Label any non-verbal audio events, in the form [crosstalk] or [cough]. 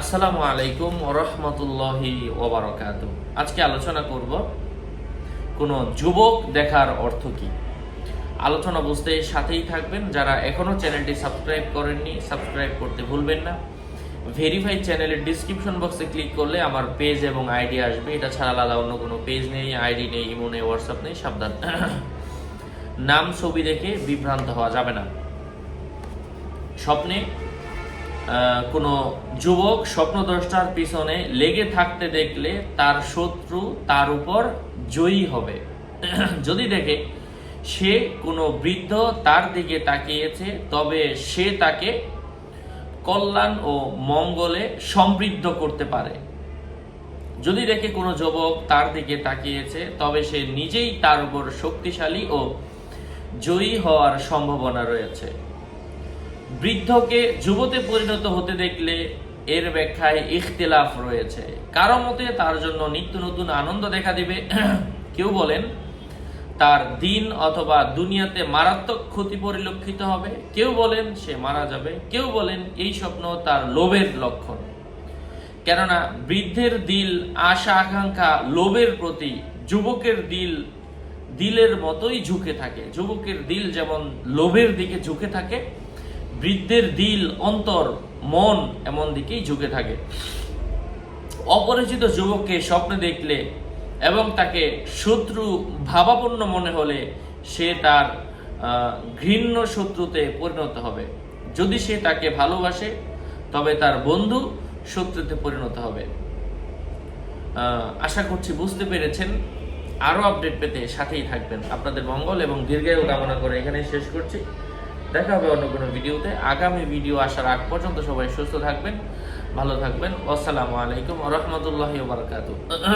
আসসালামু আলাইকুম রহমতুল্লাহি ওবরাকাত আজকে আলোচনা করব কোন যুবক দেখার অর্থ কি? আলোচনা বুঝতে সাথেই থাকবেন। যারা এখনও চ্যানেলটি সাবস্ক্রাইব করেননি, সাবস্ক্রাইব করতে ভুলবেন না। ভেরিফাই চ্যানেলের ডিসক্রিপশন বক্সে ক্লিক করলে আমার পেজ এবং আইডি আসবে। এটা ছাড়া আলাদা অন্য কোনো পেজ নেই। আইডি নেই ইমো নেই হোয়াটসঅ্যাপ নেই, সাবধান। নাম, ছবি দেখে বিভ্রান্ত হওয়া যাবে না। স্বপ্নে কোনো যুবক স্বপ্নদ্রষ্টার পিছনে লেগে থাকতে দেখলে তার শত্রু তার উপর জয়ী হবে। [clears throat] যদি দেখে সে কোনো বৃদ্ধ তার দিকে তাকিয়েছে, তবে সে তাকে কল্যাণ ও মঙ্গলে সমৃদ্ধ করতে পারে। যদি দেখে কোনো যুবক তার দিকে তাকিয়েছে, তবে সে নিজেই তার উপর শক্তিশালী ও জয়ী হওয়ার সম্ভাবনা রয়েছে। বৃদ্ধকে যুবতে পরিণত হতে দেখলে এর ব্যাখ্যায় ইখতিলাফ রয়েছে। কারও মতে তার জন্য নিত্য নতুন আনন্দ দেখা দিবে। [clears throat] কেউ বলেন, তার দিন অথবা দুনিয়াতে মারাত্মক ক্ষতি পরিলক্ষিত হবে। কেউ বলেন, সে মারা যাবে। কেউ বলেন, এই স্বপ্ন তার লোভের লক্ষণ। কেননা, বৃদ্ধের দিল আশা আকাঙ্ক্ষা লোভের প্রতি, যুবকের দিল দিলের মতোই ঝুঁকে থাকে। যুবকের দিল যেমন লোভের দিকে ঝুঁকে থাকে বৃদ্ধের দিল, অন্তর, মন এমন দিকেই ঝুঁকে থাকে। অপরিচিত যুবককে স্বপ্নে দেখলে এবং তাকে শত্রু ভাবাপন্ন মনে হলে সে তার ঘৃণ্য শত্রুতে পরিণত হবে। যদি সে তাকে ভালোবাসে, তবে তার বন্ধু শত্রুতে পরিণত হবে। আশা করছি বুঝতে পেরেছেন। আরও আপডেট পেতে সাথেই থাকবেন। আপনাদের মঙ্গল এবং দীর্ঘায়ু কামনা করে এখানেই শেষ করছি। দেখা হবে অন্য কোনো ভিডিওতে। আগামী ভিডিও আসার আগ পর্যন্ত সবাই সুস্থ থাকবেন, ভালো থাকবেন। আসসালামু আলাইকুম রহমতুল্লাহ বারকাতু